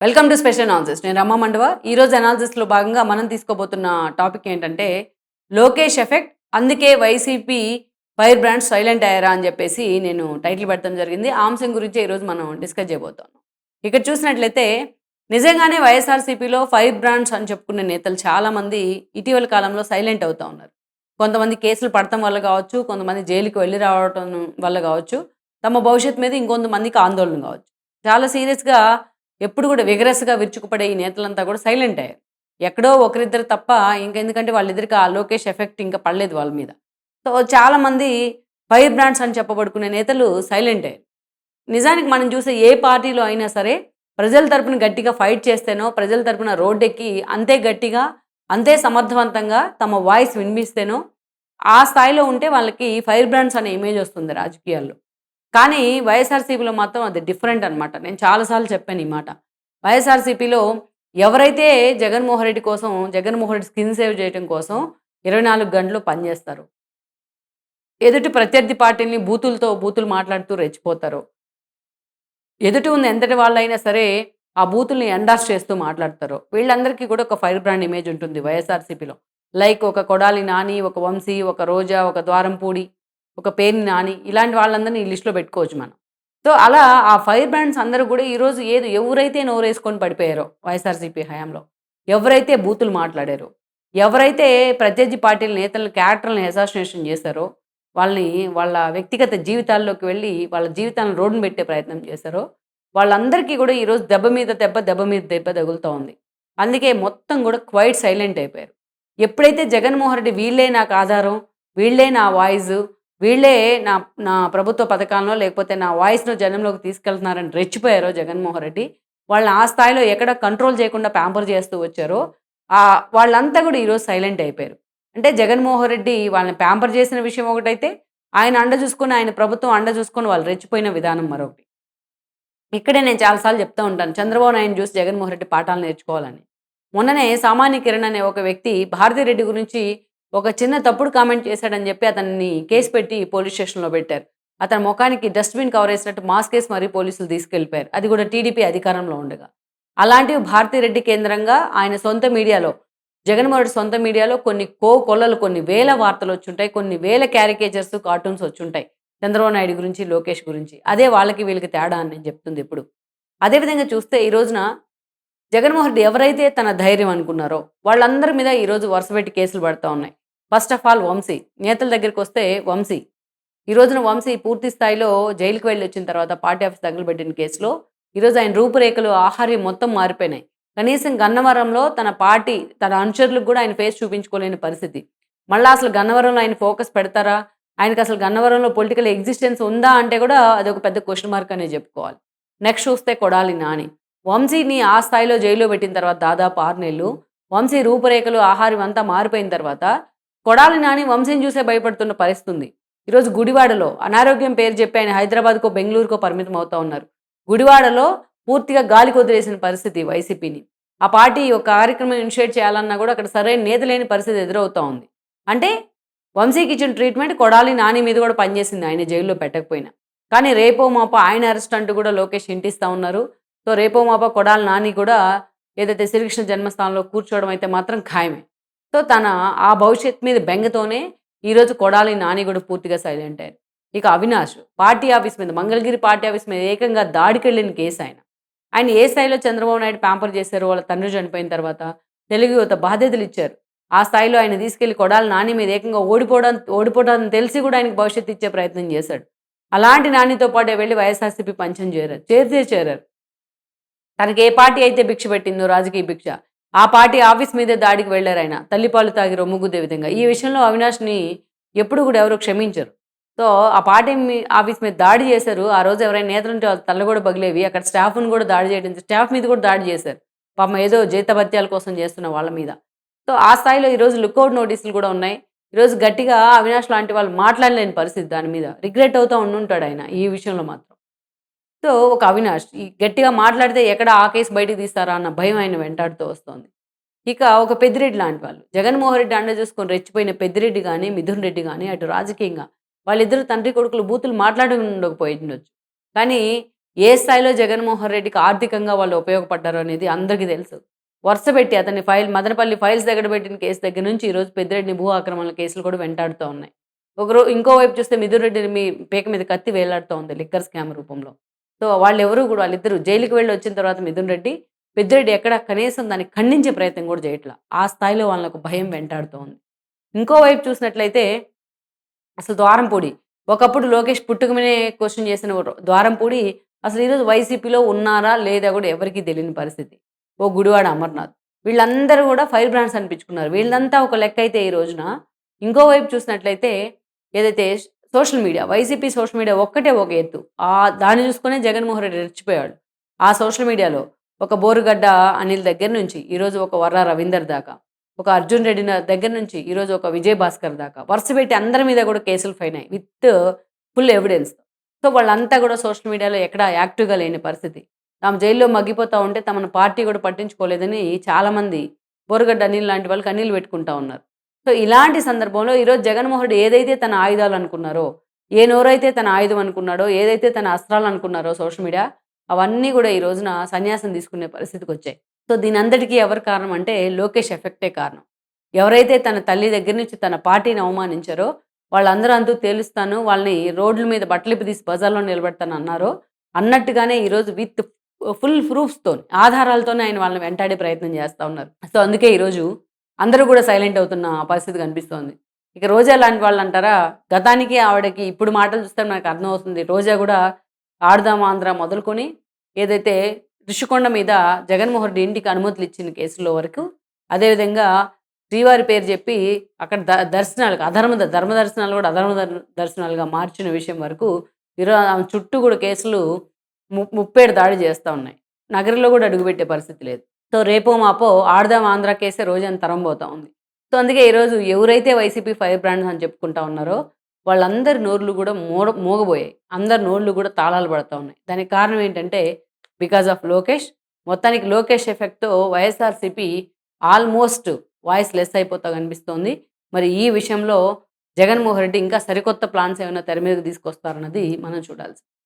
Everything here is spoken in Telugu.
వెల్కమ్ టు స్పెషల్ అనాలిసిస్ నేను రమ్మ మండవ. ఈరోజు అనాలిసిస్లో భాగంగా మనం తీసుకోబోతున్న టాపిక్ ఏంటంటే లోకేష్ ఎఫెక్ట్ అందుకే వైసీపీ ఫైర్ బ్రాండ్స్ సైలెంట్ అయ్యారా అని చెప్పేసి నేను టైటిల్ పెట్టడం జరిగింది. ఆ అంశం గురించి ఈరోజు మనం డిస్కస్ చేయబోతున్నాం. ఇక్కడ చూసినట్లయితే నిజంగానే వైఎస్ఆర్సీపీలో ఫైర్ బ్రాండ్స్ అని చెప్పుకునే నేతలు చాలామంది ఇటీవల కాలంలో సైలెంట్ అవుతూ ఉన్నారు. కొంతమంది కేసులు పడటం వల్ల కావచ్చు కొంతమంది జైలుకి వెళ్ళి రావటం వల్ల కావచ్చు తమ భవిష్యత్తు మీద ఇంకొంతమందికి ఆందోళన కావచ్చు. చాలా సీరియస్గా ఎప్పుడు కూడా విగరస్గా విరుచుకుపడే ఈ నేతలంతా కూడా సైలెంట్ అయ్యారు ఎక్కడో ఒకరిద్దరు తప్ప ఇంకెందుకంటే వాళ్ళిద్దరికి ఆ లోకేష్ ఎఫెక్ట్ ఇంకా పడలేదు వాళ్ళ మీద. సో చాలామంది ఫైర్ బ్రాండ్స్ అని చెప్పబడుకునే నేతలు సైలెంట్ అయ్యారు నిజానికి మనం చూసే ఏ పార్టీలో అయినా సరే ప్రజల తరపున గట్టిగా ఫైట్ చేస్తేనో ప్రజల తరపున రోడ్డెక్కి అంతే గట్టిగా అంతే సమర్థవంతంగా తమ వాయిస్ వినిపిస్తేనో ఆ స్థాయిలో ఉంటే వాళ్ళకి ఫైర్ బ్రాండ్స్ అనే ఇమేజ్ వస్తుంది రాజకీయాల్లో. కానీ వైఎస్ఆర్సీపీలో మాత్రం అది డిఫరెంట్ అనమాట నేను చాలాసార్లు చెప్పాను ఈ మాట. వైఎస్ఆర్సీపీలో ఎవరైతే జగన్మోహన్ రెడ్డి కోసం జగన్మోహన్ రెడ్డి స్కిన్ సేవ్ చేయడం కోసం ఇరవై నాలుగు గంటలు పనిచేస్తారు ఎదుటి ప్రత్యర్థి పార్టీని బూతులతో బూతులు మాట్లాడుతూ రెచ్చిపోతారు. ఎదుటి ఉన్న ఎంతటి వాళ్ళైనా సరే ఆ బూతుల్ని ఎండాస్ చేస్తూ మాట్లాడతారు. వీళ్ళందరికీ కూడా ఒక ఫైర్ బ్రాండ్ ఇమేజ్ ఉంటుంది వైఎస్ఆర్సీపీలో. లైక్ ఒక కొడాలి నాని ఒక వంశీ ఒక రోజా ఒక ద్వారంపూడి. ఒక పేరుని నాని ఇలాంటి వాళ్ళందరినీ ఈ లిస్ట్లో పెట్టుకోవచ్చు మనం. సో అలా ఆ ఫైర్ బ్రాండ్స్ అందరూ కూడా ఈరోజు ఏది ఎవరైతే నోరేసుకొని పడిపోయారో వైఎస్ఆర్సీపీ హయాంలో ఎవరైతే బూతులు మాట్లాడారో ఎవరైతే ప్రత్యర్థి పార్టీల నేతల క్యారెక్టర్లను అసాసినేషన్ చేశారో వాళ్ళని వాళ్ళ వ్యక్తిగత జీవితాల్లోకి వెళ్ళి వాళ్ళ జీవితాలను రోడ్డును పెట్టే ప్రయత్నం చేశారో వాళ్ళందరికీ కూడా ఈరోజు దెబ్బ మీద దెబ్బ దెబ్బ మీద దెబ్బ తగులుతూ ఉంది. అందుకే మొత్తం కూడా క్వైట్ సైలెంట్ అయిపోయారు. ఎప్పుడైతే జగన్మోహన్ రెడ్డి వీళ్ళే నాకు ఆధారం వీళ్ళే నా వాయిస్ వీళ్ళే నా నా ప్రభుత్వ పథకాలను లేకపోతే నా వాయిస్ను జనంలోకి తీసుకెళ్తున్నారని రెచ్చిపోయారో జగన్మోహన్ రెడ్డి. వాళ్ళని ఆ స్థాయిలో ఎక్కడ కంట్రోల్ చేయకుండా ప్యాంపర్ చేస్తూ వచ్చారో ఆ వాళ్ళంతా కూడా ఈరోజు సైలెంట్ అయిపోయారు. అంటే జగన్మోహన్ రెడ్డి వాళ్ళని ప్యాంపర్ చేసిన విషయం ఒకటైతే ఆయన అండ చూసుకొని ఆయన ప్రభుత్వం అండ చూసుకొని వాళ్ళు రెచ్చిపోయిన విధానం మరొకటి. ఇక్కడే నేను చాలాసార్లు చెప్తూ ఉంటాను చంద్రబాబు నాయుడు చూసి జగన్మోహన్ రెడ్డి పాఠాలు నేర్చుకోవాలని. మొన్ననే సామాన్య కిరణ్ అనే ఒక వ్యక్తి భారతిరెడ్డి గురించి ఒక చిన్న తప్పుడు కామెంట్ చేశాడని చెప్పి అతన్ని కేసు పెట్టి పోలీస్ స్టేషన్లో పెట్టారు. అతని ముఖానికి డస్ట్బిన్ కవర్ వేసినట్టు మాస్ కేసు మరీ పోలీసులు తీసుకెళ్ళిపోయారు అది కూడా టీడీపీ అధికారంలో ఉండగా. అలాంటివి భారతిరెడ్డి కేంద్రంగా ఆయన సొంత మీడియాలో జగన్మోహన్ సొంత మీడియాలో కొన్ని కో కొల్లలు కొన్ని వేల వార్తలు వచ్చుంటాయి. కొన్ని వేల క్యారికేచర్స్ కార్టూన్స్ వచ్చుంటాయి. చంద్రబాబు నాయుడు గురించి లోకేష్ గురించి. అదే వాళ్ళకి వీళ్ళకి తేడా అని నేను చెప్తుంది ఇప్పుడు. అదేవిధంగా చూస్తే ఈ రోజున జగన్మోహన్ రెడ్డి ఎవరైతే తన ధైర్యం అనుకున్నారో వాళ్ళందరి మీద ఈరోజు వరుసపెట్టి కేసులు పడుతూ ఉన్నాయి. First of all Vamsi. నేతల దగ్గరికి వస్తే వంశీ. ఈ రోజున వంశీ పూర్తి స్థాయిలో జైలుకు వెళ్ళి వచ్చిన తర్వాత పార్టీ ఆఫీస్ తగులుబెట్టిన కేసులో ఈరోజు ఆయన రూపురేఖలు ఆహార్యం మొత్తం మారిపోయినాయి. కనీసం గన్నవరంలో తన పార్టీ తన అనుచరులకు కూడా ఆయన ఫేస్ చూపించుకోలేని పరిస్థితి. మళ్ళీ అసలు గన్నవరంలో ఆయన ఫోకస్ పెడతారా? ఆయనకి అసలు గన్నవరంలో పొలిటికల్ ఎగ్జిస్టెన్స్ ఉందా అంటే కూడా అది ఒక పెద్ద క్వశ్చన్ మార్క్ అనే చెప్పుకోవాలి. నెక్స్ట్ చూస్తే కొడాలి నాని. వంశీని ఆ స్థాయిలో జైల్లో పెట్టిన తర్వాత దాదాపు ఆరు నెలలు వంశీ రూపురేఖలు ఆహారం అంతా మారిపోయిన తర్వాత కొడాలి నాని వంశీని చూసే భయపడుతున్న పరిస్థితి ఉంది ఈరోజు గుడివాడలో అనారోగ్యం పేరు చెప్పి ఆయన హైదరాబాద్కో బెంగళూరుకో పరిమితం అవుతా ఉన్నారు. గుడివాడలో పూర్తిగా గాలి కొదిలేసిన పరిస్థితి వైసీపీని. ఆ పార్టీ ఒక కార్యక్రమం ఇనిషియేట్ చేయాలన్నా కూడా అక్కడ సరైన నేత లేని పరిస్థితి ఎదురవుతా ఉంది. అంటే వంశీకి ఇచ్చిన ట్రీట్మెంట్ కొడాలి నాని మీద కూడా పనిచేసింది ఆయన జైల్లో పెట్టకపోయినా. కానీ రేపో మాపో ఆయన అరెస్ట్ అంటూ కూడా లోకేష్ ఇంటిస్తూ ఉన్నారు. సో రేపో మాపో కొడాలి నాని కూడా ఏదైతే శ్రీకృష్ణ జన్మస్థానంలో కూర్చోవడం అయితే మాత్రం ఖాయమే. సో తన ఆ భవిష్యత్ మీద బెంగతోనే ఈరోజు కొడాలి నాని కూడా పూర్తిగా సైలెంట్ అయ్యారు. ఇక అవినాష్ పార్టీ ఆఫీస్ మీద మంగళగిరి పార్టీ ఆఫీస్ మీద ఏకంగా దాడికి వెళ్ళిన కేసు ఆయన. ఆయన ఏ స్థాయిలో చంద్రబాబు నాయుడు ప్యాంపర్ చేశారు వాళ్ళ తండ్రి చనిపోయిన తర్వాత తెలుగు యువత బాధ్యతలు ఇచ్చారు. ఆ స్థాయిలో ఆయన తీసుకెళ్ళి కొడాలి నాని మీద ఏకంగా ఓడిపోవడం ఓడిపోవడం తెలిసి కూడా ఆయనకు భవిష్యత్తు ఇచ్చే ప్రయత్నం చేశాడు. అలాంటి నానితో పాటే వెళ్ళి వైఎస్ఆర్సీపీ పంచం చేరారు చేరితే చేరారు. తనకి ఏ పార్టీ అయితే భిక్ష పెట్టిందో రాజకీయ భిక్ష ఆ పార్టీ ఆఫీస్ మీదే దాడికి వెళ్ళారు ఆయన. తల్లిపాలు తాగి రొమ్ముగుద్దే విధంగా. ఈ విషయంలో అవినాష్ని ఎప్పుడు కూడా ఎవరు క్షమించరు. సో ఆ పార్టీ మీ- ఆఫీస్ మీద దాడి చేశారు. ఆ రోజు ఎవరైనా నేతలుంటే వాళ్ళ తల్ల కూడా పగిలేవి. అక్కడ స్టాఫ్ను కూడా దాడి చేయడం స్టాఫ్ మీద కూడా దాడి చేశారు. పాపం ఏదో జీతభత్యాల కోసం చేస్తున్న వాళ్ళ మీద. సో ఆ స్థాయిలో ఈరోజు లుక్అవుట్ నోటీసులు కూడా ఉన్నాయి. ఈరోజు గట్టిగా అవినాష్ లాంటి వాళ్ళు మాట్లాడలేని పరిస్థితి దాని మీద. రిగ్రెట్ అవుతూ ఉండుంటాడు ఆయన ఈ విషయంలో మాత్రం. సో ఒక అవినాష్ గట్టిగా మాట్లాడితే ఎక్కడ ఆ కేసు బయటికి తీస్తారా అన్న భయం ఆయన వెంటాడుతూ వస్తుంది. ఇక ఒక పెద్దిరెడ్డి లాంటి వాళ్ళు జగన్మోహన్ రెడ్డి అండ చూసుకొని రెచ్చిపోయిన పెద్దిరెడ్డి కానీ మిథున్ రెడ్డి కానీ అటు రాజకీయంగా వాళ్ళిద్దరు తండ్రి కొడుకులు బూతులు మాట్లాడి ఉండొచ్చు కానీ ఏ స్థాయిలో జగన్మోహన్ రెడ్డికి ఆర్థికంగా వాళ్ళు ఉపయోగపడ్డారు అనేది అందరికీ తెలుసు. వరుస పెట్టి అతని ఫైల్ మదనపల్లి ఫైల్స్ దగ్గర పెట్టిన కేసు దగ్గర నుంచి ఈరోజు పెద్దిరెడ్డిని భూ ఆక్రమణ కేసులు కూడా వెంటాడుతూ ఉన్నాయి. ఒకరో ఇంకోవైపు చూస్తే మిథున్ రెడ్డిని మీ పేక మీద కత్తి వేలాడుతూ ఉంది లిక్కర్ స్కామ్ రూపంలో. సో వాళ్ళు ఎవరు కూడా వాళ్ళిద్దరూ జైలుకి వెళ్ళి వచ్చిన తర్వాత మిథున్ రెడ్డి పెద్దిరెడ్డి ఎక్కడ కనీసం దాన్ని ఖండించే ప్రయత్నం కూడా చేయట్లా. ఆ స్థాయిలో వాళ్ళకు భయం వెంటాడుతూ ఉంది ఇంకోవైపు చూసినట్లయితే అసలు ద్వారంపూడి ఒకప్పుడు లోకేష్ పుట్టుకమనే క్వశ్చన్ చేసిన ద్వారంపూడి అసలు ఈరోజు వైసీపీలో ఉన్నారా లేదా కూడా ఎవరికీ తెలియని పరిస్థితి. ఓ గుడివాడ అమర్నాథ్. వీళ్ళందరూ కూడా ఫైర్ బ్రాండ్స్ అనిపించుకున్నారు. వీళ్ళంతా ఒక లెక్క అయితే ఈ రోజున. ఇంకోవైపు చూసినట్లయితే ఏదైతే social media YCP social media ఒక్కటే ఒక ఎత్తు. ఆ దాన్ని చూసుకునే జగన్మోహన్ రెడ్డి రెచ్చిపోయాడు. ఆ సోషల్ మీడియాలో ఒక బోరుగడ్డ అనిల్ దగ్గర నుంచి ఈరోజు ఒక వర్ర రవీందర్ దాకా ఒక అర్జున్ రెడ్డి నా- దగ్గర నుంచి ఈరోజు ఒక విజయ్ భాస్కర్ దాకా వరుస పెట్టి అందరి మీద కూడా కేసులు ఫైన్ అయ్యి విత్ ఫుల్ ఎవిడెన్స్. సో వాళ్ళంతా కూడా సోషల్ మీడియాలో ఎక్కడ యాక్టివ్గా లేని పరిస్థితి. తాము జైల్లో మగ్గిపోతూ ఉంటే తమను పార్టీ కూడా పట్టించుకోలేదని చాలామంది బోరుగడ్డ అనిల్ లాంటి వాళ్ళకి అనిల్ పెట్టుకుంటా ఉన్నారు. సో ఇలాంటి సందర్భంలో ఈరోజు జగన్మోహన్ ఏదైతే తన ఆయుధాలు అనుకున్నారో ఏ నోరైతే తన ఆయుధం అనుకున్నాడో ఏదైతే తన అస్త్రాలు అనుకున్నారో సోషల్ మీడియా అవన్నీ కూడా ఈ రోజున సన్యాసం తీసుకునే పరిస్థితికి వచ్చాయి. సో దీని అందరికీ ఎవరు కారణం అంటే లోకేష్ ఎఫెక్టే కారణం. ఎవరైతే తన తల్లి దగ్గర నుంచి తన పార్టీని అవమానించారో వాళ్ళందరూ అంతూ తేలుస్తాను వాళ్ళని రోడ్ల మీద బట్టలిపి తీసి బజార్లో నిలబెడతాను అన్నారో అన్నట్టుగానే ఈరోజు విత్ ఫుల్ ప్రూఫ్స్తో ఆధారాలతోనే ఆయన వాళ్ళని వెంటాడే ప్రయత్నం చేస్తూ ఉన్నారు. సో అందుకే ఈరోజు అందరూ కూడా సైలెంట్ అవుతున్న పరిస్థితి కనిపిస్తోంది. ఇక రోజా లాంటి వాళ్ళు అంటారా గతానికి ఆవిడకి ఇప్పుడు మాటలు చూస్తే మనకి అర్థం అవుతుంది. రోజా కూడా ఆడదాం ఆంధ్ర మొదలుకొని ఏదైతే ఋషికొండ మీద జగన్మోహన్ రెడ్డి ఇంటికి అనుమతులు ఇచ్చిన కేసులో వరకు అదేవిధంగా శ్రీవారి పేరు చెప్పి అక్కడ ద దర్శనాలకు అధర్మ ద- ధర్మ దర్శనాలు కూడా అధర్మ దర్శనాలుగా మార్చిన విషయం వరకు ఈరోజు ఆమె చుట్టూ కూడా కేసులు ము ముప్పేడు దాడి చేస్తూ ఉన్నాయి. నగరంలో కూడా అడుగుపెట్టే పరిస్థితి లేదు. సో రేపో మాపో ఆడదాం ఆంధ్ర కేసే రోజు తరం పోతా ఉంది. సో అందుకే ఈరోజు ఎవరైతే వైసీపీ ఫైర్ బ్రాండ్స్ అని చెప్పుకుంటా ఉన్నారో వాళ్ళందరి నోర్లు కూడా మోడ మోగబోయాయి. అందరి నోర్లు కూడా తాళాలు పడుతూ ఉన్నాయి. దానికి కారణం ఏంటంటే బికాజ్ ఆఫ్ లోకేష్ మొత్తానికి లోకేష్ ఎఫెక్ట్తో వైఎస్ఆర్సీపీ ఆల్మోస్ట్ వాయిస్ లెస్ అయిపోతా కనిపిస్తోంది. మరి ఈ విషయంలో జగన్మోహన్ రెడ్డి ఇంకా సరికొత్త ప్లాన్స్ ఏమైనా తెర మీదకి తీసుకొస్తారన్నది మనం చూడాల్సి